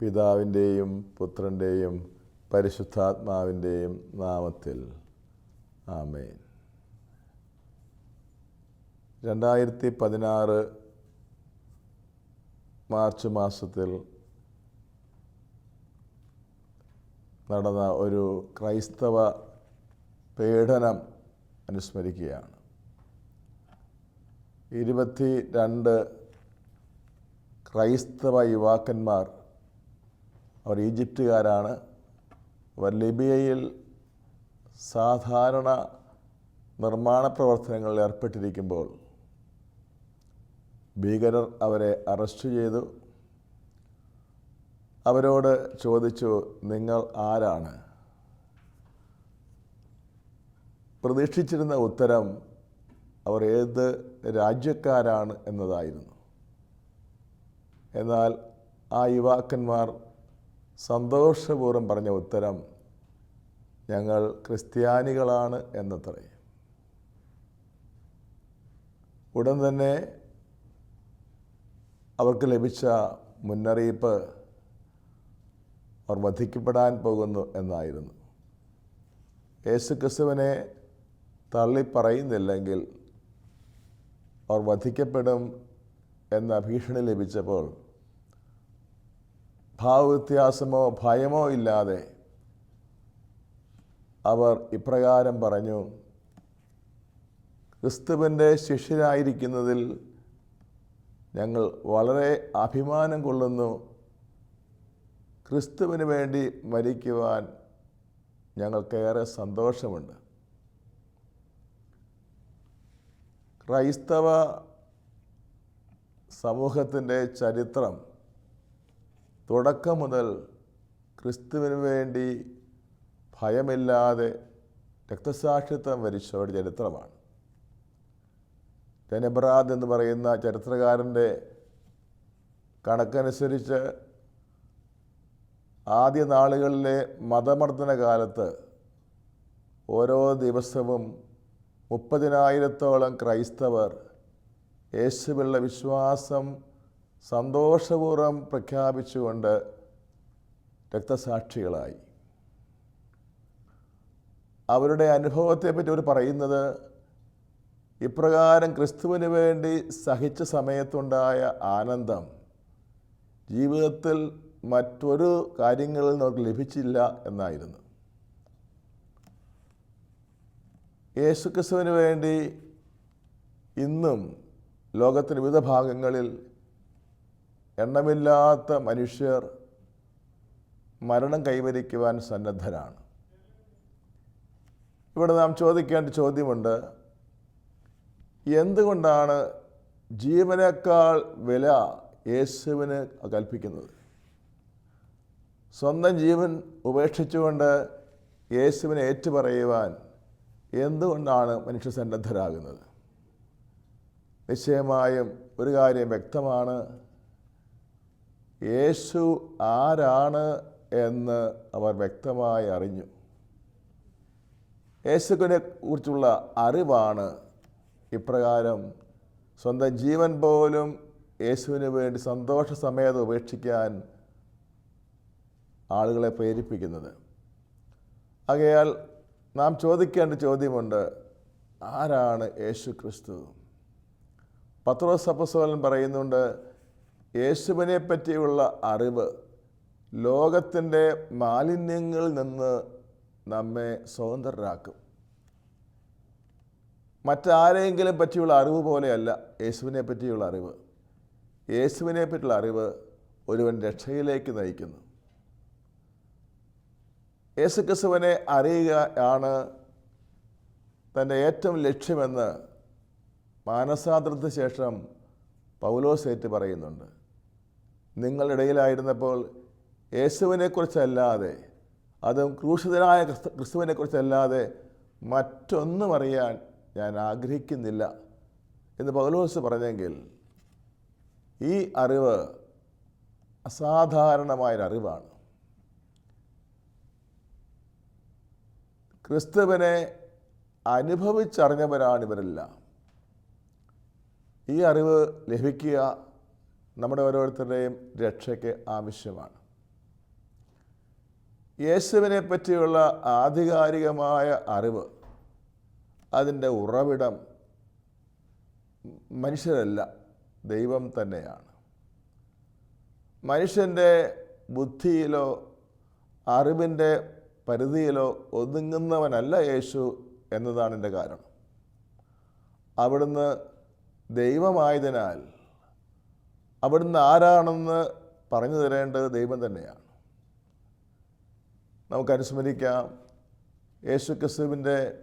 പിതാവിന്റെയും പുത്രന്റെയും പരിശുദ്ധാത്മാവിന്റെയും നാമത്തിൽ. ആമേൻ. രണ്ടായിരത്തി പതിനാറ് മാർച്ച് മാസത്തിൽ നടന്ന ഒരു ക്രൈസ്തവ പീഡനം അനുസ്മരിക്കുകയാണ്. ഇരുപത്തി രണ്ട് ക്രൈസ്തവ യുവാക്കന്മാർ അവർ ഈജിപ്തുകാരാണ്. അവർ ലിബിയയിൽ സാധാരണ നിർമ്മാണ പ്രവർത്തനങ്ങളിൽ ഏർപ്പെട്ടിരിക്കുമ്പോൾ ഭീകരർ അവരെ അറസ്റ്റ് ചെയ്തു. അവരോട് ചോദിച്ചു നിങ്ങൾ ആരാണ്? പ്രതീക്ഷിച്ചിരുന്ന ഉത്തരം അവർ ഏത് രാജ്യക്കാരാണ് എന്നതായിരുന്നു. എന്നാൽ ആ യുവാക്കന്മാർ സന്തോഷപൂർവം പറഞ്ഞ ഉത്തരം ഞങ്ങൾ ക്രിസ്ത്യാനികളാണ് എന്നത്രേ. ഉടൻ തന്നെ അവർക്ക് ലഭിച്ച മുന്നറിയിപ്പ് അവർ വധിക്കപ്പെടാൻ പോകുന്നു എന്നായിരുന്നു. യേശു ക്രിസ്തുവിനെ തള്ളി പറയുന്നില്ലെങ്കിൽ അവർ വധിക്കപ്പെടും എന്ന ഭീഷണി ലഭിച്ചപ്പോൾ ഭാവവ്യത്യാസമോ ഭയമോ ഇല്ലാതെ അവർ ഇപ്രകാരം പറഞ്ഞു ക്രിസ്തുവിന്റെ ശിഷ്യരായിരിക്കുന്നതിൽ ഞങ്ങൾ വളരെ അഭിമാനം കൊള്ളുന്നു. ക്രിസ്തുവിന് വേണ്ടി മരിക്കുവാൻ ഞങ്ങൾക്കേറെ സന്തോഷമുണ്ട്. ക്രൈസ്തവ സമൂഹത്തിന്റെ ചരിത്രം തുടക്കം മുതൽ ക്രിസ്തുവിന് വേണ്ടി ഭയമില്ലാതെ രക്തസാക്ഷിത്വം വരിച്ചവരുടെ ചരിത്രമാണ്. ജനബ്രാദ് എന്ന് പറയുന്ന ചരിത്രകാരന്റെ കണക്കനുസരിച്ച് ആദ്യ നാളുകളിലെ മതമർദ്ദന കാലത്ത് ഓരോ ദിവസവും മുപ്പതിനായിരത്തോളം ക്രൈസ്തവർ യേശുവിലുള്ള വിശ്വാസം സന്തോഷപൂർവം പ്രഖ്യാപിച്ചുകൊണ്ട് രക്തസാക്ഷികളായി. അവരുടെ അനുഭവത്തെപ്പറ്റി അവർ പറയുന്നത് ഇപ്രകാരം ക്രിസ്തുവിന് വേണ്ടി സഹിച്ച സമയത്തുണ്ടായ ആനന്ദം ജീവിതത്തിൽ മറ്റൊരു കാര്യങ്ങളിൽ നിന്ന് അവർക്ക് ലഭിച്ചില്ല എന്നായിരുന്നു. യേശുക്രിസ്തുവിന് വേണ്ടി ഇന്നും ലോകത്തിന്റെ വിവിധ ഭാഗങ്ങളിൽ എണ്ണമില്ലാത്ത മനുഷ്യർ മരണം കൈവരിക്കുവാൻ സന്നദ്ധരാണ്. ഇവിടെ നാം ചോദിക്കേണ്ട ചോദ്യമുണ്ട് എന്തുകൊണ്ടാണ് ജീവനേക്കാൾ വില യേശുവിന് കൽപ്പിക്കുന്നത്? സ്വന്തം ജീവൻ ഉപേക്ഷിച്ചുകൊണ്ട് യേശുവിനെ ഏറ്റുപറയുവാൻ എന്തുകൊണ്ടാണ് മനുഷ്യ സന്നദ്ധരാകുന്നത്? നിശ്ചയമായും ഒരു കാര്യം വ്യക്തമാണ്. യേശു ആരാണ് എന്ന് അവർ വ്യക്തമായി അറിഞ്ഞു. യേശുവിനെ കുറിച്ചുള്ള അറിവാണ് ഇപ്രകാരം സ്വന്തം ജീവൻ പോലും യേശുവിന് വേണ്ടി സന്തോഷ സമയത്ത് ഉപേക്ഷിക്കാൻ ആളുകളെ പ്രേരിപ്പിക്കുന്നത്. ആകയാൽ നാം ചോദിക്കേണ്ട ചോദ്യമുണ്ട് ആരാണ് യേശു ക്രിസ്തു? പത്രോസ് അപ്പസ്തോലൻ പറയുന്നുണ്ട് യേശുവിനെ പറ്റിയുള്ള അറിവ് ലോകത്തിന്റെ മാലിന്യങ്ങളിൽ നിന്ന് നമ്മെ സ്വതന്ത്രരാക്കും. മറ്റാരെങ്കിലും പറ്റിയുള്ള അറിവ് പോലെയല്ല യേശുവിനെ പറ്റിയുള്ള അറിവ്. യേശുവിനെ പറ്റിയുള്ള അറിവ് ഒരുവൻ രക്ഷയിലേക്ക് നയിക്കുന്നു. യേശുക്രിസ്തുവിനെ ആണ് തന്റെ ഏറ്റവും ലക്ഷ്യമെന്ന് മാനസാന്തരത്തിന് ശേഷം പൗലോസേറ്റ് പറയുന്നുണ്ട്. നിങ്ങളുടെ ഇടയിലായിരുന്നപ്പോൾ യേശുവിനെക്കുറിച്ചല്ലാതെ അതും ക്രൂശിതനായ ക്രിസ്തു ക്രിസ്തുവിനെക്കുറിച്ചല്ലാതെ മറ്റൊന്നും അറിയാൻ ഞാൻ ആഗ്രഹിക്കുന്നില്ല എന്ന് പൗലോസ് പറഞ്ഞെങ്കിൽ ഈ അറിവ് അസാധാരണമായൊരറിവാണ്. ക്രിസ്തുവിനെ അനുഭവിച്ചറിഞ്ഞവരാണ് ഇവരെല്ലാം ഈ അറിവ് ലഭിക്കുക നമ്മുടെ ഓരോരുത്തരുടെയും രക്ഷയ്ക്ക് ആവശ്യമാണ്. യേശുവിനെ പറ്റിയുള്ള ആധികാരികമായ അറിവ് അതിന്റെ ഉറവിടം മനുഷ്യരല്ല ദൈവം തന്നെയാണ്. മനുഷ്യന്റെ ബുദ്ധിയിലോ അറിവിന്റെ പരിധിയിലോ ഒതുങ്ങുന്നവനല്ല യേശു എന്നതാണ് എന്റെ കാരണം. അവിടുന്ന് ദൈവമായതിനാൽ അവിടുന്ന് ആരാണെന്ന് പറഞ്ഞു തരേണ്ടത് ദൈവം തന്നെയാണ്. നമുക്ക് അനുസ്മരിക്കാം. യേശു ക്രിസ്തുവിന്റെ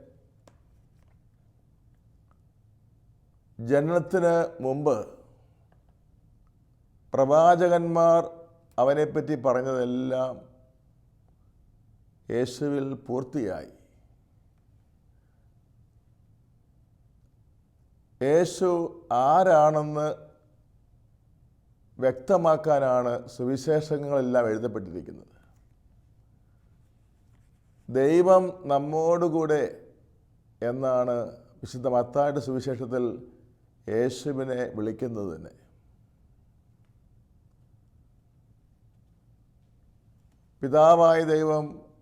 ജനനത്തിന് മുമ്പ് പ്രവാചകന്മാർ അവനെപ്പറ്റി പറഞ്ഞതെല്ലാം യേശുവിൽ പൂർത്തിയായി. യേശു ആരാണെന്ന് വ്യക്തമാക്കാനാണ് സുവിശേഷങ്ങളെല്ലാം എഴുതപ്പെട്ടിരിക്കുന്നത്. ദൈവം നമ്മോടുകൂടെ എന്നാണ് വിശുദ്ധ മത്തായുടെ സുവിശേഷത്തിൽ യേശുവിനെ വിളിക്കുന്നത് തന്നെ പിതാവായ ദൈവം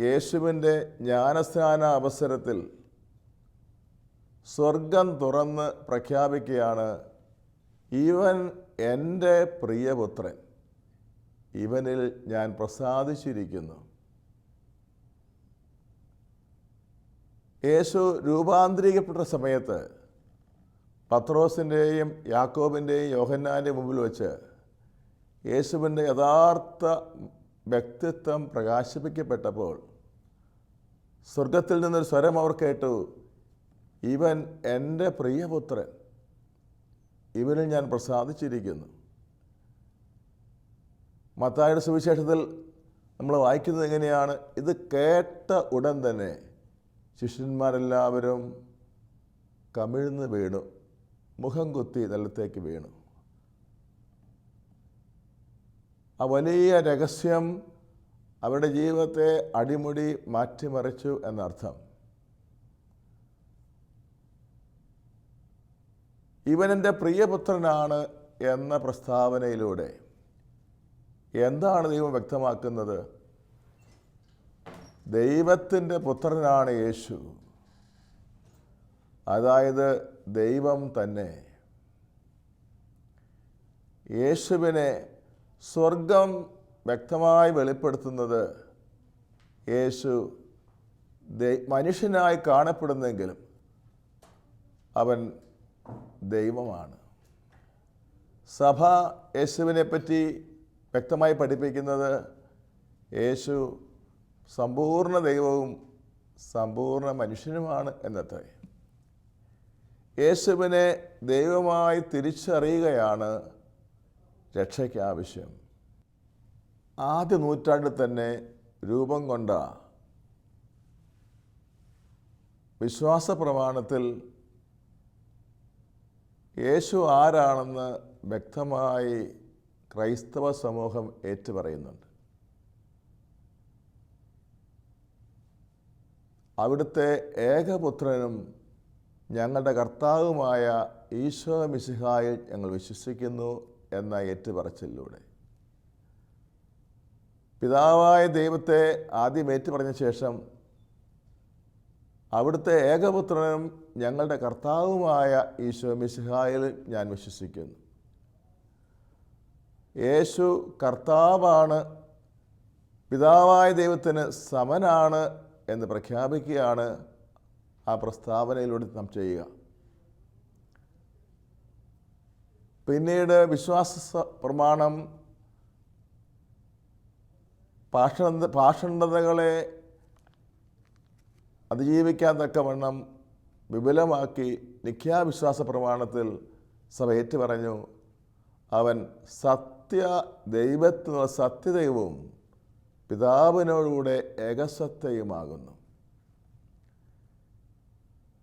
യേശുവിന്റെ ജ്ഞാനസ്നാന അവസരത്തിൽ സ്വർഗം തുറന്ന് പ്രഖ്യാപിക്കുകയാണ് ഇവൻ എന്റെ പ്രിയപുത്രൻ ഇവനിൽ ഞാൻ പ്രസാദിച്ചിരിക്കുന്നു. യേശു രൂപാന്തരീകപ്പെട്ട സമയത്ത് പത്രോസിന്റെയും യാക്കോബിന്റെയും യോഹന്നാന്റെ മുമ്പിൽ വെച്ച് യേശുവിന്റെ യഥാർത്ഥ വ്യക്തിത്വം പ്രകാശിപ്പിക്കപ്പെട്ടപ്പോൾ സ്വർഗത്തിൽ നിന്നൊരു സ്വരം അവർ കേട്ടു. ഇവൻ എന്റെ പ്രിയപുത്രൻ. ഇവനിൽ ഞാൻ പ്രസാദിച്ചിരിക്കുന്നു. മത്തായുടെ സുവിശേഷത്തിൽ നമ്മൾ വായിക്കുന്നത് എങ്ങനെയാണ്? ഇത് കേട്ട ഉടൻ തന്നെ ശിഷ്യന്മാരെല്ലാവരും കമിഴ്ന്ന് വീണു. മുഖം കുത്തി നിലത്തേക്ക് വീണു. ആ വലിയ രഹസ്യം അവരുടെ ജീവിതത്തെ അടിമുടി മാറ്റിമറിച്ചു എന്നർത്ഥം. ഇവനെന്റെ പ്രിയപുത്രനാണ് എന്ന പ്രസ്താവനയിലൂടെ എന്താണ് ദൈവം വ്യക്തമാക്കുന്നത്? ദൈവത്തിന്റെ പുത്രനാണ് യേശു. അതായത് ദൈവം തന്നെ. യേശുവിനെ സ്വർഗം വ്യക്തമായി വെളിപ്പെടുത്തുന്നത് യേശു മനുഷ്യനായി കാണപ്പെടുന്നെങ്കിലും അവൻ ദൈവമാണ്. സഭ യേശുവിനെ പറ്റി വ്യക്തമായി പഠിപ്പിക്കുന്നത് യേശു സമ്പൂർണ ദൈവവും സമ്പൂർണ മനുഷ്യനുമാണ് എന്നത്രേ. യേശുവിനെ ദൈവമായി തിരിച്ചറിയുകയാണ് രക്ഷയ്ക്ക് ആവശ്യം ആദ്യ നൂറ്റാണ്ടിൽ തന്നെ രൂപം കൊണ്ട വിശ്വാസ പ്രമാണത്തിൽ യേശു ആരാണെന്ന് വ്യക്തമായി ക്രൈസ്തവ സമൂഹം ഏറ്റുപറയുന്നുണ്ട്. അവിടുത്തെ ഏകപുത്രനും ഞങ്ങളുടെ കർത്താവുമായ ഈശോ മിസിഹായിൽ ഞങ്ങൾ വിശ്വസിക്കുന്നു. എന്ന ഏറ്റുപറച്ചിലൂടെ. പിതാവായ ദൈവത്തെ ആദ്യം ഏറ്റുപറഞ്ഞ ശേഷം അവിടുത്തെ ഏകപുത്രനും ഞങ്ങളുടെ കർത്താവുമായ ഈശോ മിശിഹായിൽ ഞാൻ വിശ്വസിക്കുന്നു. യേശു കർത്താവാണ് പിതാവായ ദൈവത്തിന് സമനാണ് എന്ന് പ്രഖ്യാപിക്കുകയാണ് ആ പ്രസ്താവനയിലൂടെ നാം ചെയ്യുക. പിന്നീട് വിശ്വാസ പ്രമാണം പാഷണ പാഷണ്ഡതകളെ അതിജീവിക്കാൻ തക്കവണ്ണം വിപുലമാക്കി നിഖ്യാവിശ്വാസ പ്രമാണത്തിൽ സഭ ഏറ്റുപറഞ്ഞു. അവൻ സത്യ ദൈവത്തിനുള്ള സത്യദൈവവും പിതാവിനോടുകൂടെ ഏകസത്യയുമാകുന്നു.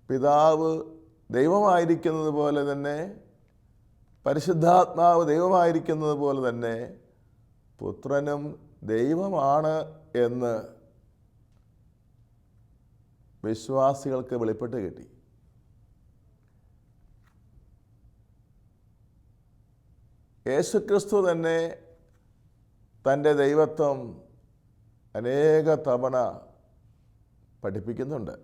പിതാവ് ദൈവമായിരിക്കുന്നത് പോലെ തന്നെ പരിശുദ്ധാത്മാവ് ദൈവമായിരിക്കുന്നത് പോലെ തന്നെ പുത്രനും ദൈവമാണ് എന്ന് വിശ്വാസികൾക്ക് വെളിപ്പെട്ട് കിട്ടി. യേശുക്രിസ്തു തന്നെ തന്റെ ദൈവത്വം അനേക തവണ പഠിപ്പിക്കുന്നുണ്ട്.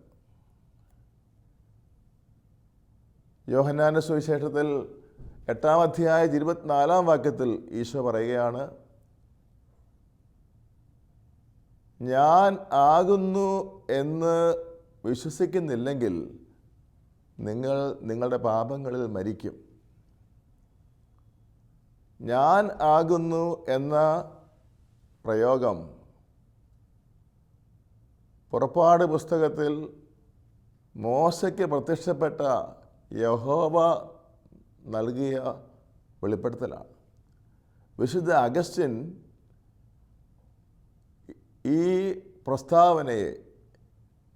യോഹന്നാന സുവിശേഷത്തിൽ എട്ടാം അധ്യായ ഇരുപത്തിനാലാം വാക്യത്തിൽ ഈശോ പറയുകയാണ് ഞാൻ ആകുന്നു എന്ന് വിശ്വസിക്കുന്നില്ലെങ്കിൽ നിങ്ങൾ നിങ്ങളുടെ പാപങ്ങളിൽ മരിക്കും. ഞാൻ ആകുന്നു എന്ന പ്രയോഗം പുറപ്പാട് പുസ്തകത്തിൽ മോശയ്ക്ക് പ്രത്യക്ഷപ്പെട്ട യഹോവ നൽകിയ വെളിപ്പെടുത്തലാണ്. വിശുദ്ധ അഗസ്റ്റിൻ ഈ പ്രസ്താവനയെ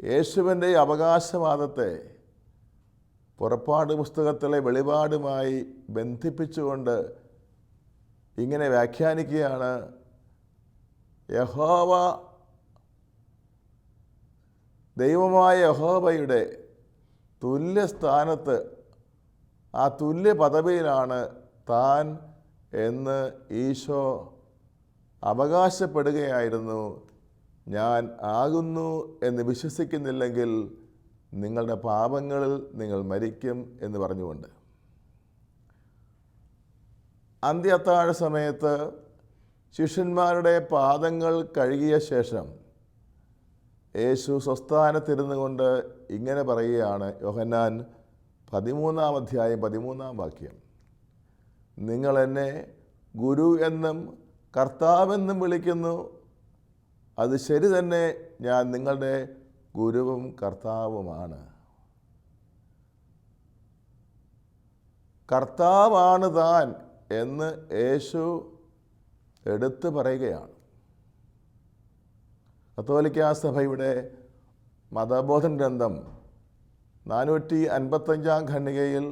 യേശുവിന്റെ അവകാശവാദത്തെ പുറപ്പാട് പുസ്തകത്തിലെ വെളിപാടുമായി ബന്ധിപ്പിച്ചുകൊണ്ട് ഇങ്ങനെ വ്യാഖ്യാനിക്കുകയാണ്. യഹോവ ദൈവമായ യഹോവയുടെ തുല്യസ്ഥാനത്ത് ആ തുല്യ പദവിയിലാണ് താൻ എന്ന് ഈശോ അവകാശപ്പെടുകയായിരുന്നു. ഞാൻ ആകുന്നു എന്ന് വിശ്വസിക്കുന്നില്ലെങ്കിൽ നിങ്ങളുടെ പാപങ്ങളിൽ നിങ്ങൾ മരിക്കും എന്ന് പറഞ്ഞുകൊണ്ട്. അന്ത്യത്താഴ സമയത്ത് ശിഷ്യന്മാരുടെ പാദങ്ങൾ കഴുകിയ ശേഷം യേശു സ്വസ്ഥാനത്തിരുന്നു കൊണ്ട് ഇങ്ങനെ പറയുകയാണ് യോഹന്നാൻ പതിമൂന്നാം അധ്യായം പതിമൂന്നാം വാക്യം. നിങ്ങൾ എന്നെ ഗുരു എന്നും കർത്താവെന്നും വിളിക്കുന്നു. അത് ശരി തന്നെ ഞാൻ നിങ്ങളുടെ ഗുരുവും കർത്താവുമാണ്. കർത്താവാണ് താൻ എന്ന് യേശു എടുത്തു പറയുകയാണ്. കത്തോലിക്ക സഭയുടെ മതബോധൻ ഗ്രന്ഥം നാനൂറ്റി അൻപത്തഞ്ചാം ഖണ്ഡികയിൽ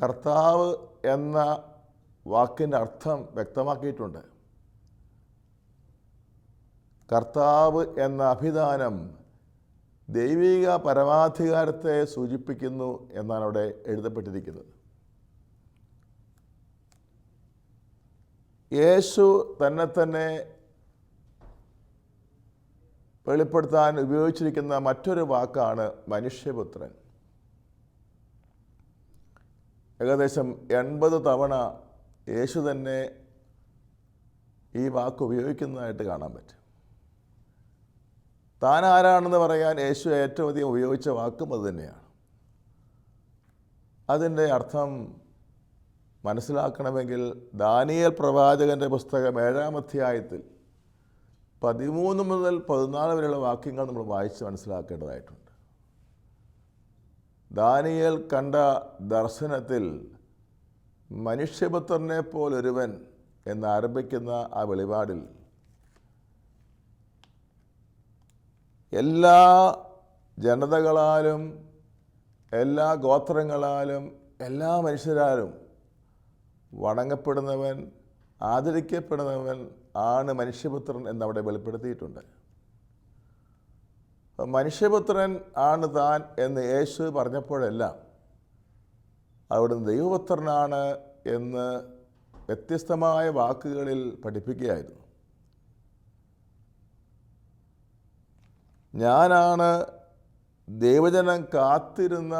കർത്താവ് എന്ന വാക്കിന്റെ അർത്ഥം വ്യക്തമാക്കിയിട്ടുണ്ട്. കർത്താവ് എന്ന അഭിധാനം ദൈവിക പരമാധികാരത്തെ സൂചിപ്പിക്കുന്നു എന്നാണ് അവിടെ എഴുതപ്പെട്ടിരിക്കുന്നത്. യേശു തന്നെ തന്നെ വെളിപ്പെടുത്താൻ ഉപയോഗിച്ചിരിക്കുന്ന മറ്റൊരു വാക്കാണ് മനുഷ്യപുത്രൻ. ഏകദേശം എൺപത് തവണ യേശു തന്നെ ഈ വാക്ക് ഉപയോഗിക്കുന്നതായിട്ട് കാണാൻ പറ്റും. താൻ ആരാണെന്ന് പറയാൻ യേശു ഏറ്റവും അധികം ഉപയോഗിച്ച വാക്കും അത് തന്നെയാണ്. അതിന്റെ അർത്ഥം മനസ്സിലാക്കണമെങ്കിൽ ദാനിയൽ പ്രവാചകന്റെ പുസ്തകം ഏഴാം അധ്യായത്തിൽ പതിമൂന്ന് മുതൽ പതിനാല് വരെയുള്ള വാക്യങ്ങൾ നമ്മൾ വായിച്ച് മനസ്സിലാക്കേണ്ടതായിട്ടുണ്ട്. ദാനിയൽ കണ്ട ദർശനത്തിൽ മനുഷ്യപുത്രനെ പോലൊരുവൻ എന്നാരംഭിക്കുന്ന ആ വെളിപാടിൽ എല്ലാ ജനതകളാലും എല്ലാ ഗോത്രങ്ങളാലും എല്ലാ മനുഷ്യരാലും വണങ്ങപ്പെടുന്നവൻ ആദരിക്കപ്പെടുന്നവൻ ആണ് മനുഷ്യപുത്രൻ എന്നവിടെ വെളിപ്പെടുത്തിയിട്ടുണ്ട്. മനുഷ്യപുത്രൻ ആണ് താൻ എന്ന് യേശു പറഞ്ഞപ്പോഴെല്ലാം അവിടുന്ന് ദൈവപുത്രനാണ് എന്ന് വ്യത്യസ്തമായ വാക്കുകളിൽ പഠിപ്പിക്കുകയായിരുന്നു. ഞാനാണ് ദൈവജനം കാത്തിരുന്ന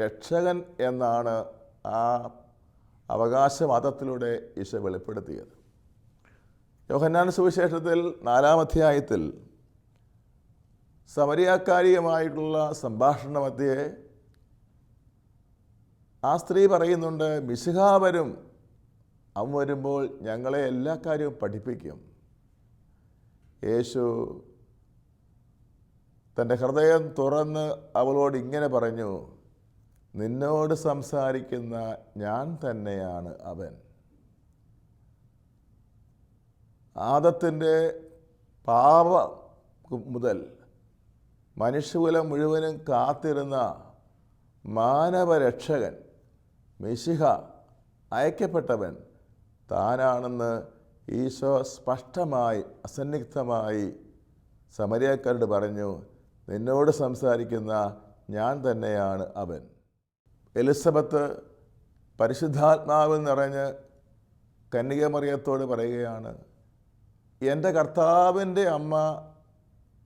രക്ഷകൻ എന്നാണ് ആ അവകാശവാദത്തിലൂടെ ഈശോ വെളിപ്പെടുത്തിയത്. യോഹന്നാൻ സുവിശേഷത്തിൽ നാലാം അധ്യായത്തിൽ സംഭാഷണ മധ്യേ ആ സ്ത്രീ പറയുന്നുണ്ട് മിശിഹ വരും വരുമ്പോൾ ഞങ്ങളെ എല്ലാ കാര്യവും പഠിപ്പിക്കും. യേശു തന്റെ ഹൃദയം തുറന്ന് അവളോട് ഇങ്ങനെ പറഞ്ഞു നിന്നോട് സംസാരിക്കുന്ന ഞാൻ തന്നെയാണ് അവൻ. ആദത്തിന്റെ പാപ മുതൽ മനുഷ്യകുലം മുഴുവനും കാത്തിരുന്ന മാനവരക്ഷകൻ മിശിഹ അയക്കപ്പെട്ടവൻ താനാണെന്ന് ഈശോ സ്പഷ്ടമായി അസന്നിഗ്ധമായി സമരിയക്കാരോട് പറഞ്ഞു നിന്നോട് സംസാരിക്കുന്ന ഞാൻ തന്നെയാണ് അവൻ. എലിസബത്ത് പരിശുദ്ധാത്മാവ് നിറഞ്ഞ് കന്യകമറിയത്തോട് പറയുകയാണ് എന്റെ കർത്താവിന്റെ അമ്മ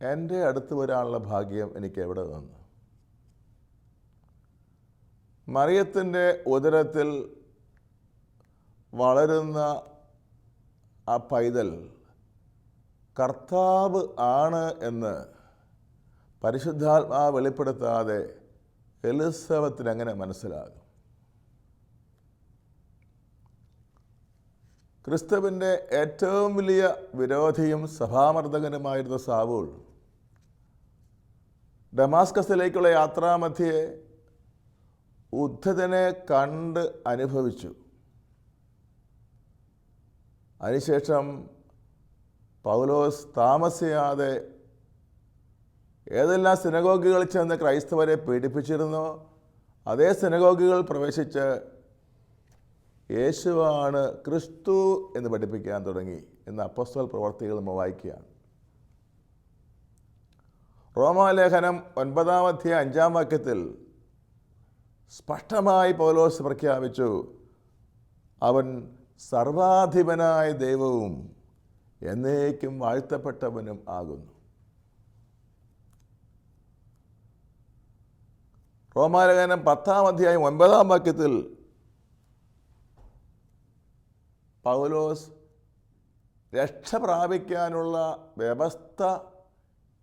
എന്റെ അടുത്ത് വരാനുള്ള ഭാഗ്യം എനിക്ക് എവിടെ വന്നു മറിയത്തിന്റെ ഉദരത്തിൽ വളരുന്ന ആ പൈതൽ കർത്താവ് ആണ് എന്ന് പരിശുദ്ധാത്മാവ് വെളിപ്പെടുത്താതെ എലിസബത്തിന് അങ്ങനെ മനസ്സിലാകും? ക്രിസ്തുവിന്റെ ഏറ്റവും വലിയ വിരോധിയും സഭാമർദ്ദകനുമായിരുന്ന സാവൂൾ ഡമാസ്കസിലേക്കുള്ള യാത്രാമധ്യേ ഉദ്ധതനെ കണ്ട് അനുഭവിച്ചു. അതിനുശേഷം പൗലോസ് താമസിയാതെ ഏതെല്ലാം സിനഗോഗികൾ ചെന്ന് ക്രൈസ്തവരെ പീഡിപ്പിച്ചിരുന്നോ അതേ സിനഗോഗുകൾ പ്രവേശിച്ച് യേശുവാണ് ക്രിസ്തു എന്ന് പഠിപ്പിക്കാൻ തുടങ്ങി എന്ന് അപ്പസ്തോൽ പ്രവർത്തികൾ നമ്മൾ വായിക്കുകയാണ്. റോമാലേഖനം ഒൻപതാം അധ്യായ അഞ്ചാം വാക്യത്തിൽ സ്പഷ്ടമായി പൗലോസ് പ്രഖ്യാപിച്ചു അവൻ സർവാധിപനായ ദൈവവും എന്നേക്കും വാഴ്ത്തപ്പെട്ടവനും ആകുന്നു. റോമാലേഖനം പത്താം അധ്യായം ഒൻപതാം വാക്യത്തിൽ പൗലോസ് രക്ഷ പ്രാപിക്കാനുള്ള വ്യവസ്ഥ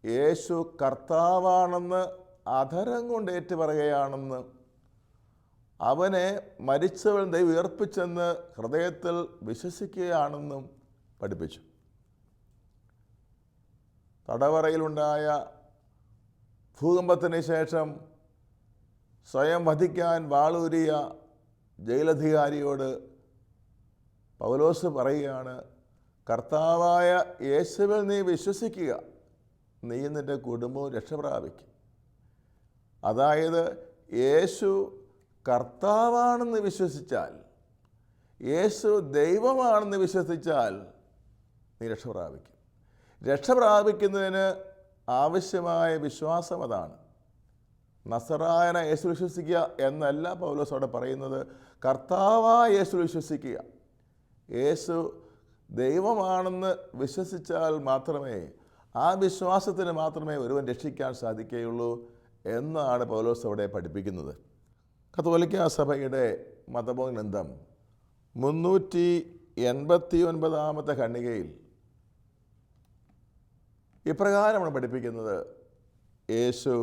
യേശു കർത്താവാണെന്ന് അധരം കൊണ്ട് ഏറ്റുപറയുകയാണെന്ന് അവനെ മരിച്ചവൻ ദൈവം ഉയർപ്പിച്ചെന്ന് ഹൃദയത്തിൽ വിശ്വസിക്കുകയാണെന്നും പഠിപ്പിച്ചു. തടവറയിലുണ്ടായ ഭൂകമ്പത്തിന് ശേഷം സ്വയം വധിക്കാൻ വാളൂരിയ ജയിലധികാരിയോട് പൗലോസ് പറയുകയാണ് കർത്താവായ യേശുവിൽ നീ വിശ്വസിക്കുക നീ നിന്റെ കുടുംബവും രക്ഷപ്രാപിക്കും അതായത് യേശു കർത്താവാണെന്ന് വിശ്വസിച്ചാൽ യേശു ദൈവമാണെന്ന് വിശ്വസിച്ചാൽ നീ രക്ഷപ്രാപിക്കും രക്ഷപ്രാപിക്കുന്നതിന് ആവശ്യമായ വിശ്വാസം അതാണ്. നസറായന യേശു വിശ്വസിക്കുക എന്നല്ല പൗലോസ് അവിടെ പറയുന്നത്. കർത്താവായ യേശു വിശ്വസിക്കുക. യേശു ദൈവമാണെന്ന് വിശ്വസിച്ചാൽ മാത്രമേ ആ വിശ്വാസത്തിന് മാത്രമേ ഒരുവൻ രക്ഷിക്കാൻ സാധിക്കുകയുള്ളൂ എന്നാണ് പൗലോസ് അവിടെ പഠിപ്പിക്കുന്നത്. കത്തോലിക്ക സഭയുടെ മതബോധനന്തം മുന്നൂറ്റി എൺപത്തി ഒൻപതാമത്തെ ഖണ്ഡികയിൽ ഇപ്രകാരമാണ് പഠിപ്പിക്കുന്നത്. യേശു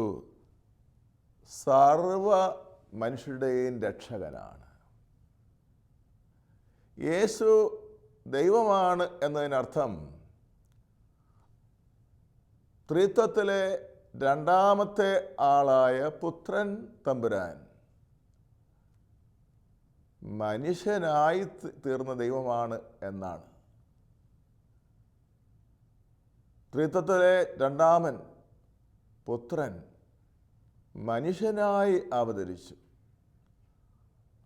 സർവ മനുഷ്യരുടെയും രക്ഷകനാണ്. യേശു ദൈവമാണ് എന്നതിനർത്ഥം ത്രിത്വത്തിലെ രണ്ടാമത്തെ ആളായ പുത്രൻ തമ്പുരാൻ. മനുഷ്യനായി തീർന്ന ദൈവമാണ് എന്നാണ്. ത്രിത്വത്തിലെ രണ്ടാമൻ പുത്രൻ മനുഷ്യനായി അവതരിച്ചു.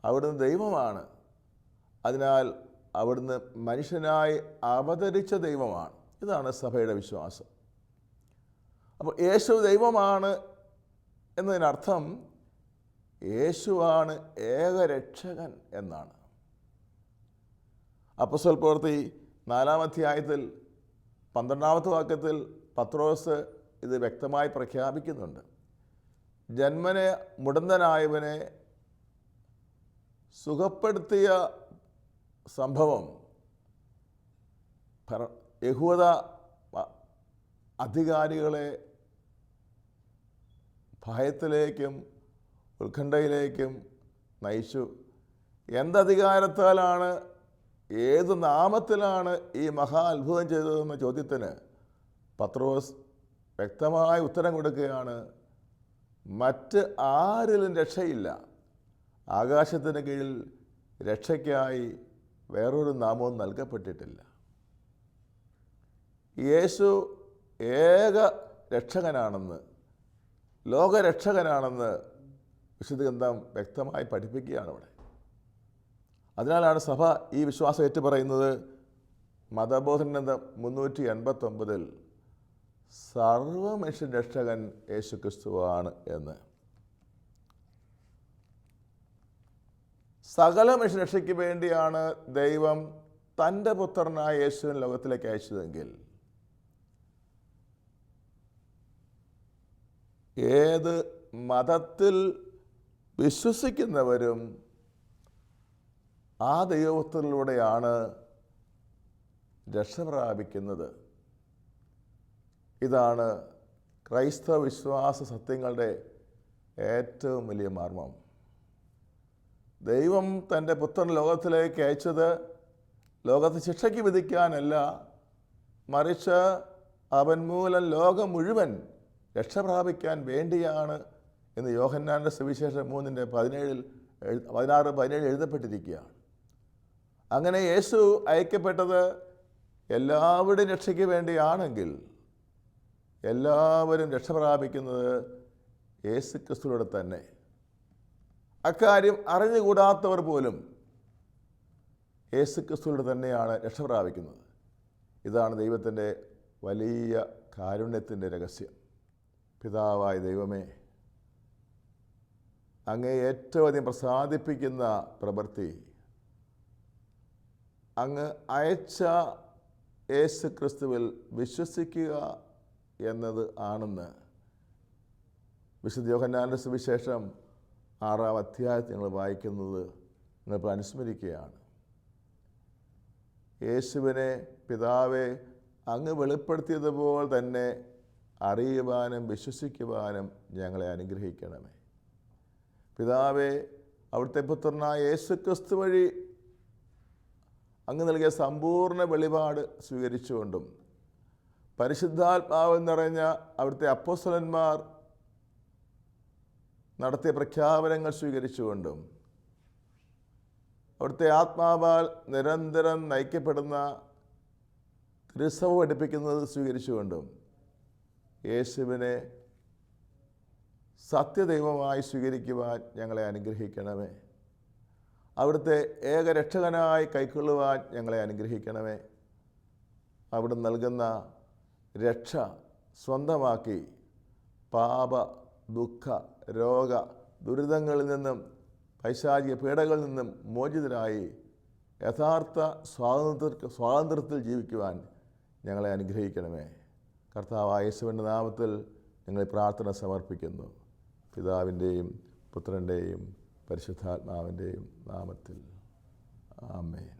അവിടുന്ന് ദൈവമാണ്. അതിനാൽ അവിടുന്ന് മനുഷ്യനായി അവതരിച്ച ദൈവമാണ്. ഇതാണ് സഭയുടെ വിശ്വാസം. അപ്പോൾ യേശു ദൈവമാണ് എന്നതിനർത്ഥം യേശുവാണ് ഏകരക്ഷകൻ എന്നാണ്. അപ്പസ്വൽ പ്രവൃത്തി നാലാം അധ്യായത്തിൽ പന്ത്രണ്ടാമത്തെ വാക്യത്തിൽ പത്രോസ് ഇത് വ്യക്തമായി പ്രഖ്യാപിക്കുന്നുണ്ട്. ജന്മനെ മുടന്തനായവനെ സുഖപ്പെടുത്തിയ സംഭവം യഹൂദ അധികാരികളെ ഭയത്തിലേക്കും ഉത്കണ്ഠയിലേക്കും നയിച്ചു. എന്തധികാരത്താലാണ് ഏത് നാമത്തിലാണ് ഈ മഹാ അത്ഭുതം ചെയ്തതെന്ന ചോദ്യത്തിന് പത്രോസ് വ്യക്തമായ ഉത്തരം കൊടുക്കുകയാണ് മറ്റ് ആരിലും രക്ഷയില്ല. ആകാശത്തിന് കീഴിൽ രക്ഷയ്ക്കായി വേറൊരു നാമവും നൽകപ്പെട്ടിട്ടില്ല. യേശു ഏക രക്ഷകനാണെന്ന് ലോകരക്ഷകനാണെന്ന് വിശുദ്ധ ഗ്രന്ഥം വ്യക്തമായി പഠിപ്പിക്കുകയാണ് അവിടെ. അതിനാലാണ് സഭ ഈ വിശ്വാസം ഏറ്റുപറയുന്നത്. മതബോധന ഗ്രന്ഥം മുന്നൂറ്റി എൺപത്തൊമ്പതിൽ സർവ മനുഷ്യൻ രക്ഷകൻ യേശു ക്രിസ്തുവാണ് എന്ന്. സകല മനുഷ്യ രക്ഷയ്ക്ക് വേണ്ടിയാണ് ദൈവം തന്റെ പുത്രനായ യേശുവിൻ ലോകത്തിലേക്ക് അയച്ചതെങ്കിൽ ഏത് മതത്തിൽ വിശ്വസിക്കുന്നവരും ആ ദൈവത്തിലൂടെയാണ് രക്ഷ പ്രാപിക്കുന്നത്. ഇതാണ് ക്രൈസ്തവ വിശ്വാസ സത്യങ്ങളുടെ ഏറ്റവും വലിയ മർമ്മം. ദൈവം തന്റെ പുത്രൻ ലോകത്തിലേക്ക് അയച്ചത് ലോകത്തെ ശിക്ഷയ്ക്ക് വിധിക്കാനല്ല മറിച്ച് അവൻ മൂലം ലോകം മുഴുവൻ രക്ഷ പ്രാപിക്കാൻ വേണ്ടിയാണ് എന്ന് യോഹന്നാന്റെ സുവിശേഷം മൂന്നിന്റെ പതിനേഴിൽ എഴു പതിനാറ് പതിനേഴ് എഴുതപ്പെട്ടിരിക്കുകയാണ്. അങ്ങനെ യേശു അയക്കപ്പെട്ടത് എല്ലാവരുടെയും രക്ഷയ്ക്ക് വേണ്ടിയാണെങ്കിൽ എല്ലാവരും രക്ഷപ്രാപിക്കുന്നത് യേശു ക്രിസ്തുവിലൂടെ തന്നെ. അക്കാര്യം അറിഞ്ഞുകൂടാത്തവർ പോലും യേശു ക്രിസ്തുവിലൂടെ തന്നെയാണ് രക്ഷപ്രാപിക്കുന്നത് ഇതാണ് ദൈവത്തിന്റെ വലിയ കാരുണ്യത്തിന്റെ രഹസ്യം. പിതാവായ ദൈവമേ അങ്ങേ ഏറ്റവും അധികം പ്രസാദിപ്പിക്കുന്ന പ്രവൃത്തി അങ്ങ് അയച്ച യേശു ക്രിസ്തുവിൽ വിശ്വസിക്കുക എന്നത് ആണെന്ന് വിശുദ്ധ യോഹന്നാന്റെ സുവിശേഷം ആറാം അധ്യായത്തിൽ ഞങ്ങൾ വായിക്കുന്നത് നിങ്ങളിപ്പോൾ അനുസ്മരിക്കുകയാണ്. യേശുവിനെ പിതാവെ അങ്ങ് വെളിപ്പെടുത്തിയതുപോലെ തന്നെ അറിയുവാനും വിശ്വസിക്കുവാനും ഞങ്ങളെ അനുഗ്രഹിക്കണമേ. പിതാവെ അവിടുത്തെ പുത്രനായ യേശു ക്രിസ്തു വഴി അങ്ങ് നൽകിയ സമ്പൂർണ വെളിപാട് സ്വീകരിച്ചുകൊണ്ടും പരിശുദ്ധാത്മാവ് നിറഞ്ഞ അവിടുത്തെ അപ്പോസ്തലന്മാർ നടത്തിയ പ്രഖ്യാപനങ്ങൾ സ്വീകരിച്ചുകൊണ്ടും അവിടുത്തെ ആത്മാവാൽ നിരന്തരം നയിക്കപ്പെടുന്ന തിരുസഭ പഠിപ്പിക്കുന്നത് സ്വീകരിച്ചുകൊണ്ടും യേശുവിനെ സത്യദൈവമായി സ്വീകരിക്കുവാൻ ഞങ്ങളെ അനുഗ്രഹിക്കണമേ. അവിടുത്തെ ഏകരക്ഷകനായി കൈക്കൊള്ളുവാൻ ഞങ്ങളെ അനുഗ്രഹിക്കണമേ. അവിടെ നൽകുന്ന രക്ഷ സ്വന്തമാക്കി. പാപ ദുഃഖ രോഗ ദുരിതങ്ങളിൽ നിന്നും പൈശാചിക പീഡകളിൽ നിന്നും മോചിതരായി യഥാർത്ഥ സ്വാതന്ത്ര്യ സ്വാതന്ത്ര്യത്തിൽ ജീവിക്കുവാൻ ഞങ്ങളെ അനുഗ്രഹിക്കണമേ. കർത്താവ് യേശുവിന്റെ നാമത്തിൽ ഞങ്ങൾ പ്രാർത്ഥന സമർപ്പിക്കുന്നു. പിതാവിന്റെയും പുത്രന്റെയും പരിശുദ്ധാത്മാവിന്റെയും നാമത്തിൽ. ആമേൻ.